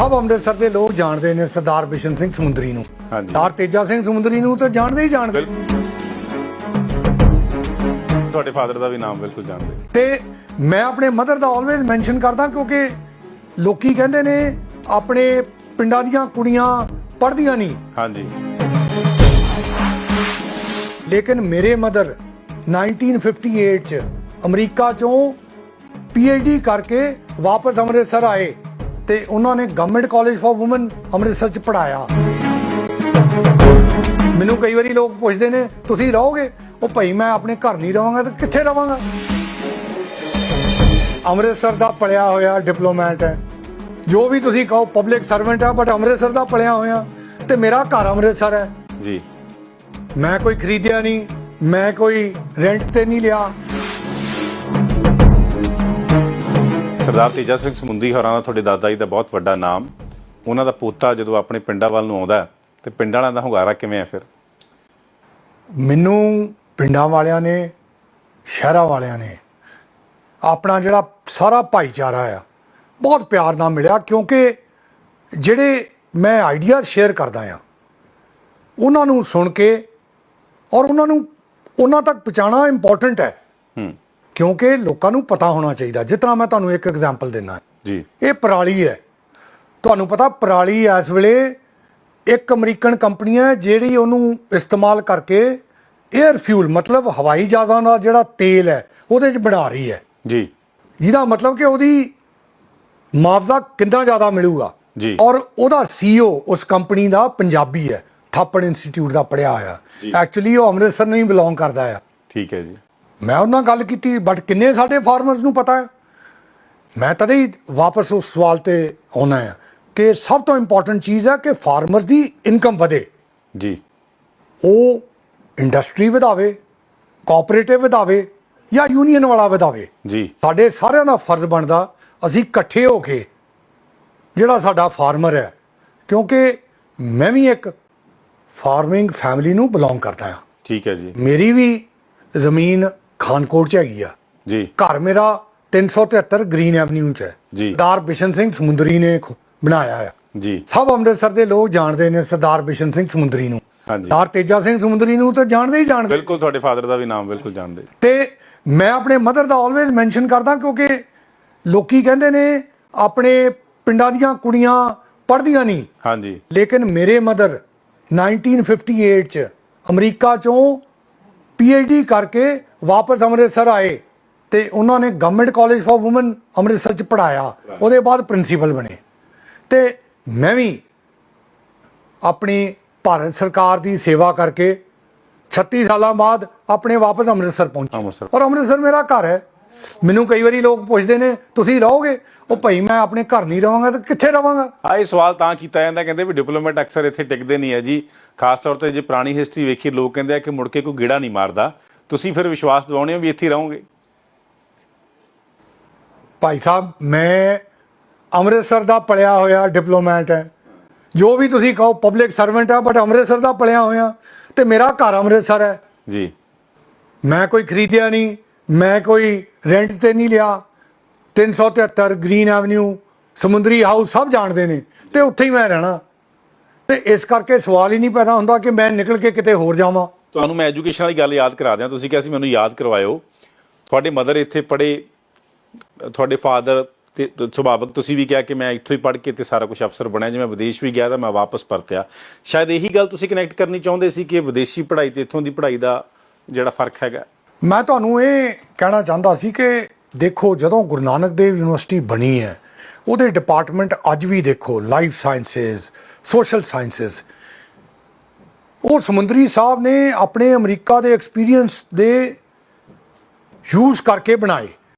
ਸਭ ਅੰਮ੍ਰਿਤਸਰ ਦੇ ਲੋਕ ਜਾਣਦੇ ਨੇ ਸਰਦਾਰ ਬਿਸ਼ਨ ਸਿੰਘ ਸਮੁੰਦਰੀ ਨੂੰ। ਹਾਂਜੀ। ਸਰਦਾਰ ਤੇਜਾ ਸਿੰਘ ਸਮੁੰਦਰੀ ਨੂੰ ਤਾਂ ਜਾਣਦੇ ਹੀ ਜਾਣਦੇ। ਤੁਹਾਡੇ ਫਾਦਰ ਦਾ ਵੀ ਨਾਮ ਬਿਲਕੁਲ ਜਾਣਦੇ। ਤੇ ਮੈਂ ਆਪਣੇ ਮਦਰ ਦਾ ਆਲਵੇਜ਼ ਮੈਂਸ਼ਨ ਕਰਦਾ ਕਿਉਂਕਿ ਲੋਕੀ ਕਹਿੰਦੇ ਨੇ ਆਪਣੇ ਪਿੰਡਾਂ ਦੀਆਂ ਕੁੜੀਆਂ ਪੜ੍ਹਦੀਆਂ ਨਹੀਂ। ਹਾਂਜੀ। ਲੇਕਿਨ ਮੇਰੇ ਮਦਰ 1958 ਚ ਅਮਰੀਕਾ ਚੋਂ ਡੀ ਕਰਕੇ ਵਾਪਸ ਅੰਮ੍ਰਿਤਸਰ ਆਏ। ਤੇ ਉਹਨਾਂ ਨੇ government college for women Amritsar ਚ ਪੜਾਇਆ ਮੈਨੂੰ ਕਈ ਵਾਰੀ ਲੋਕ ਪੁੱਛਦੇ ਨੇ ਤੁਸੀਂ ਰਹੋਗੇ? ਉਹ ਭਾਈ ਮੈਂ ਆਪਣੇ ਘਰ ਨਹੀਂ ਰਵਾਂਗਾ ਤਾਂ ਕਿੱਥੇ ਰਵਾਂਗਾ? ਅੰਮ੍ਰਿਤਸਰ ਦਾ ਪਲਿਆ ਹੋਇਆ ਡਿਪਲੋਮੈਟ ਹੈ। ਜੋ ਵੀ ਤੁਸੀਂ ਕਹੋ ਪਬਲਿਕ ਸਰਵੈਂਟ ਹੈ ਬਟ ਅੰਮ੍ਰਿਤਸਰ ਦਾ ਪਲਿਆ ਹੋਇਆ। ਤੇ ਮੇਰਾ ਘਰ ਅੰਮ੍ਰਿਤਸਰ ਹੈ। ਜੀ। ਮੈਂ ਕੋਈ ਖਰੀਦਿਆ ਨਹੀਂ ਮੈਂ ਕੋਈ ਰੈਂਟ ਤੇ ਨਹੀਂ ਲਿਆ। ਸਰਦਾਰ ਤੇਜਾ ਸਿੰਘ ਸਮੁੰਦੀ ਹੋਰਾਂ ਦਾ ਤੁਹਾਡੇ ਦਾਦਾ ਜੀ ਦਾ ਬਹੁਤ ਵੱਡਾ ਨਾਮ। ਉਹਨਾਂ ਦਾ ਪੋਤਾ ਜਦੋਂ ਆਪਣੇ ਪਿੰਡਾਂ ਵੱਲ ਨੂੰ ਆਉਂਦਾ ਤੇ ਪਿੰਡਾਂ ਵਾਲਿਆਂ ਦਾ ਹੁੰਗਾਰਾ ਕਿਵੇਂ ਹੈ ਫਿਰ? ਮੈਨੂੰ ਪਿੰਡਾਂ ਵਾਲਿਆਂ ਨੇ ਸ਼ਹਿਰਾਂ ਵਾਲਿਆਂ ਨੇ ਆਪਣਾ ਜਿਹੜਾ ਸਾਰਾ ਭਾਈਚਾਰਾ ਆ ਬਹੁਤ ਪਿਆਰ ਨਾਲ ਮਿਲਿਆ ਕਿਉਂਕਿ ਜਿਹੜੇ ਮੈਂ ਆਈਡੀਆ ਸ਼ੇਅਰ ਕਰਦਾ ਆ ਉਹਨਾਂ ਨੂੰ ਸੁਣ ਕੇ ਔਰ ਉਹਨਾਂ ਨੂੰ ਉਹਨਾਂ ਤੱਕ ਪਹੁੰਚਾਉਣਾ ਇੰਪੋਰਟੈਂਟ ਹੈ। ਹੂੰ। ਕਿਉਂਕਿ ਲੋਕਾਂ ਨੂੰ ਪਤਾ ਹੋਣਾ ਚਾਹੀਦਾ। ਜਿਸ ਤਰ੍ਹਾਂ ਮੈਂ ਤੁਹਾਨੂੰ ਇੱਕ ਐਗਜ਼ਾਮਪਲ ਦਿੰਦਾ। ਜੀ। ਇਹ ਪਰਾਲੀ ਹੈ। ਤੁਹਾਨੂੰ ਪਤਾ ਪਰਾਲੀ ਇਸ ਵੇਲੇ ਇੱਕ ਅਮਰੀਕਨ ਕੰਪਨੀ ਹੈ ਜਿਹੜੀ ਉਹਨੂੰ ਇਸਤੇਮਾਲ ਕਰਕੇ 에ਅਰ ਫਿਊਲ ਮਤਲਬ ਹਵਾਈ ਜਹਾਜ਼ਾਂ ਦਾ ਜਿਹੜਾ ਤੇਲ ਹੈ ਉਹਦੇ 'ਚ ਬਣਾ ਰਹੀ ਹੈ। ਜੀ। ਜਿਹਦਾ ਮਤਲਬ ਕਿ ਉਹਦੀ ਮੁਆਵਜ਼ਾ ਕਿੰਨਾ ਜ਼ਿਆਦਾ ਮਿਲੂਗਾ। ਜੀ। ਔਰ ਉਹਦਾ ਸੀਈਓ ਉਸ ਕੰਪਨੀ ਦਾ ਪੰਜਾਬੀ ਹੈ। ਥਾਪੜ ਇੰਸਟੀਚਿਊਟ ਦਾ ਪੜਿਆ ਹੋਇਆ। ਐਕਚੁਅਲੀ ਉਹ ਅੰਮ੍ਰਿਤਸਰ ਨੂੰ ਹੀ ਬਿਲੋਂਗ ਕਰਦਾ ਹੈ ਠੀਕ ਹੈ ਜੀ। ਮੈਂ ਉਹਨਾਂ ਨਾਲ ਗੱਲ ਕੀਤੀ ਬਟ ਕਿੰਨੇ ਸਾਡੇ ਫਾਰਮਰਸ ਨੂੰ ਪਤਾ ਹੈ? ਮੈਂ ਤਦੇ ਹੀ ਵਾਪਸ ਉਸ ਸਵਾਲ ਤੇ ਆਉਣਾ ਹੈ ਕਿ ਸਭ ਤੋਂ ਇੰਪੋਰਟੈਂਟ ਚੀਜ਼ ਹੈ ਕਿ ਫਾਰਮਰ ਦੀ ਇਨਕਮ ਵਧੇ। ਜੀ। ਉਹ ਇੰਡਸਟਰੀ ਵਧਾਵੇ ਕੋਆਪਰੇਟਿਵ ਵਧਾਵੇ ਜਾਂ ਯੂਨੀਅਨ ਵਾਲਾ ਵਧਾਵੇ। ਜੀ। ਸਾਡੇ ਸਾਰਿਆਂ ਦਾ ਫਰਜ਼ ਬਣਦਾ ਅਸੀਂ ਇਕੱਠੇ ਹੋ ਕੇ ਜਿਹੜਾ ਸਾਡਾ ਫਾਰਮਰ ਹੈ ਕਿਉਂਕਿ ਮੈਂ ਵੀ ਇੱਕ ਫਾਰਮਿੰਗ ਫੈਮਿਲੀ ਨੂੰ ਬਿਲੋਂਗ ਕਰਦਾ ਹਾਂ ਠੀਕ ਹੈ ਜੀ। ਮੇਰੀ ਵੀ ਜ਼ਮੀਨ ਖਾਨਕੋਟ ਚ ਹੈਗੀ ਆ। ਜੀ। ਘਰ ਮੇਰਾ 373 ਗ੍ਰੀਨ ਐਵਨਿਊ ਚ ਹੈ। ਜੀ। ਸਰਦਾਰ ਬਿਸ਼ਨ ਸਿੰਘ ਸਮੁੰਦਰੀ ਨੇ ਖ- ਬਣਾਇਆ ਆ ਜੀ। ਸਭ ਅੰਮ੍ਰਿਤਸਰ ਦੇ ਲੋਕ ਜਾਣਦੇ ਨੇ ਸਰਦਾਰ ਬਿਸ਼ਨ ਸਿੰਘ ਸਮੁੰਦਰੀ ਨੂੰ। ਹਾਂਜੀ। ਸਰਦਾਰ ਤੇਜਾ ਸਿੰਘ ਸਮੁੰਦਰੀ ਨੂੰ ਤਾਂ ਜਾਣਦੇ ਹੀ ਜਾਣਦੇ। ਬਿਲਕੁਲ ਤੁਹਾਡੇ ਫਾਦਰ ਦਾ ਵੀ ਨਾਮ ਬਿਲਕੁਲ ਜਾਣਦੇ। ਤੇ ਮੈਂ ਆਪਣੇ ਮਦਰ ਦਾ ਆਲਵੇਜ਼ ਮੈਂਸ਼ਨ ਕਰਦਾ ਕਿਉਂਕਿ ਲੋਕੀ ਕਹਿੰਦੇ ਨੇ ਆਪਣੇ ਪਿੰਡਾਂ ਦੀਆਂ ਕੁੜੀਆਂ ਪੜ੍ਹਦੀਆਂ ਨਹੀਂ। ਹਾਂਜੀ। ਲੇਕਿਨ ਮੇਰੇ ਮਦਰ 1958 ਚ ਅਮਰੀਕਾ ਚੋਂ ਡੀ ਕਰਕੇ ਵਾਪਸ ਅੰਮ੍ਰਿਤਸਰ ਆਏ ਤੇ ਉਹਨਾਂ ਨੇ government college for women Amritsar ਚ ਪੜਾਇਆ ਉਹਦੇ ਬਾਅਦ ਪ੍ਰਿੰਸੀਪਲ ਬਣੇ। ਤੇ ਮੈਂ ਵੀ ਆਪਣੀ ਭਾਰਤ ਸਰਕਾਰ ਦੀ ਸੇਵਾ ਕਰਕੇ 36 ਸਾਲਾਂ ਬਾਅਦ ਆਪਣੇ ਵਾਪਸ ਅੰਮ੍ਰਿਤਸਰ ਪਹੁੰਚਾ। ਅੰਮ੍ਰਿਤਸਰ। ਔਰ ਅੰਮ੍ਰਿਤਸਰ ਮੇਰਾ ਘਰ ਹੈ। ਮੈਨੂੰ ਕਈ ਵਾਰੀ ਲੋਕ ਪੁੱਛਦੇ ਨੇ ਤੁਸੀਂ ਰਹੋਗੇ? ਉਹ ਭਾਈ ਮੈਂ ਆਪਣੇ ਘਰ ਨਹੀਂ ਰਵਾਂਗਾ ਤਾਂ ਕਿੱਥੇ ਰਵਾਂਗਾ? ਆ ਇਹ ਸਵਾਲ ਤਾਂ ਕੀਤਾ ਜਾਂਦਾ ਕਹਿੰਦੇ ਵੀ ਡਿਪਲੋਮੈਟ ਅਕਸਰ ਇੱਥੇ ਟਿਕਦੇ ਨਹੀਂ ਹੈ ਜੀ। ਖਾਸ ਤੌਰ ਤੇ ਜੇ ਪੁਰਾਣੀ ਹਿਸਟਰੀ ਵੇਖੀ ਲੋਕ ਕਹਿੰਦੇ ਆ ਕਿ ਮੁੜ ਕੇ ਕੋਈ ਗੇੜਾ ਨਹੀਂ ਮਾਰਦਾ। ਤੁਸੀਂ ਫਿਰ ਵਿਸ਼ਵਾਸ ਦਿਵਾਉਣੇ ਹੋ ਵੀ ਇੱਥੇ ਰਹੋਗੇ? ਭਾਈ ਸਾਹਿਬ ਮੈਂ ਅੰਮ੍ਰਿਤਸਰ ਦਾ ਪਲਿਆ ਹੋਇਆ ਡਿਪਲੋਮੈਟ ਹੈ। ਜੋ ਵੀ ਤੁਸੀਂ ਕਹੋ ਪਬਲਿਕ ਸਰਵੈਂਟ ਹੈ ਬਟ ਅੰਮ੍ਰਿਤਸਰ ਦਾ ਪਲਿਆ ਹੋਇਆ। ਤੇ ਮੇਰਾ ਘਰ ਅੰਮ੍ਰਿਤਸਰ ਹੈ। ਜੀ। ਮੈਂ ਕੋਈ ਖਰੀਦਿਆ ਨਹੀਂ। ਮੈਂ ਕੋਈ ਰੈਂਟ ਤੇ ਨਹੀਂ ਲਿਆ। 373 ਗ੍ਰੀਨ ਐਵਨਿਊ ਸਮੁੰਦਰੀ ਹਾਊਸ ਸਭ ਜਾਣਦੇ ਨੇ ਤੇ ਉੱਥੇ ਹੀ ਮੈਂ ਰਹਿਣਾ। ਤੇ ਇਸ ਕਰਕੇ ਸਵਾਲ ਹੀ ਨਹੀਂ ਪੈਦਾ ਹੁੰਦਾ ਕਿ ਮੈਂ ਨਿਕਲ ਕੇ ਕਿਤੇ ਹੋਰ ਜਾਵਾਂ। ਤੁਹਾਨੂੰ ਮੈਂ ਐਜੂਕੇਸ਼ਨ ਵਾਲੀ ਗੱਲ ਯਾਦ ਕਰਾ ਦਿਆਂ। ਤੁਸੀਂ ਕਿਹਾ ਸੀ ਮੈਨੂੰ ਯਾਦ ਕਰਵਾਇਓ। ਤੁਹਾਡੇ ਮਦਰ ਇੱਥੇ ਪੜ੍ਹੇ, ਤੁਹਾਡੇ ਫਾਦਰ ਤੇ ਤੇ ਸੁਭਾਵਕ ਤੁਸੀਂ ਵੀ ਕਿਹਾ ਕਿ ਮੈਂ ਇੱਥੋਂ ਹੀ ਪੜ੍ਹ ਕੇ ਤੇ ਸਾਰਾ ਕੁਝ ਅਫਸਰ ਬਣਿਆ। ਜੇ ਮੈਂ ਵਿਦੇਸ਼ ਵੀ ਗਿਆ ਤਾਂ ਮੈਂ ਵਾਪਸ ਪਰਤਿਆ। ਸ਼ਾਇਦ ਇਹੀ ਗੱਲ ਤੁਸੀਂ ਕਨੈਕਟ ਕਰਨੀ ਚਾਹੁੰਦੇ ਸੀ ਕਿ ਵਿਦੇਸ਼ੀ ਪੜ੍ਹਾਈ ਤੇ ਇੱਥੋਂ ਦੀ ਪੜ੍ਹਾਈ ਦਾ ਜਿਹੜਾ ਫ਼ਰਕ ਹੈਗਾ। ਮੈਂ ਤੁਹਾਨੂੰ ਇਹ ਕਹਿਣਾ ਚਾਹੁੰਦਾ ਸੀ ਕਿ ਦੇਖੋ, ਜਦੋਂ ਗੁਰੂ ਨਾਨਕ ਦੇਵ ਯੂਨੀਵਰਸਿਟੀ ਬਣੀ ਹੈ, ਉਹਦੇ ਡਿਪਾਰਟਮੈਂਟ ਅੱਜ ਵੀ ਦੇਖੋ ਲਾਈਫ ਸਾਇੰਸਸ ਸੋਸ਼ਲ ਸਾਇੰਸਸ ਉਹ ਸਮੁੰਦਰੀ ਸਾਹਿਬ ਨੇ ਆਪਣੇ ਅਮਰੀਕਾ ਦੇ ਐਕਸਪੀਰੀਅੰਸ ਦੇ ਯੂਜ਼ ਕਰਕੇ ਬਣਾਏ।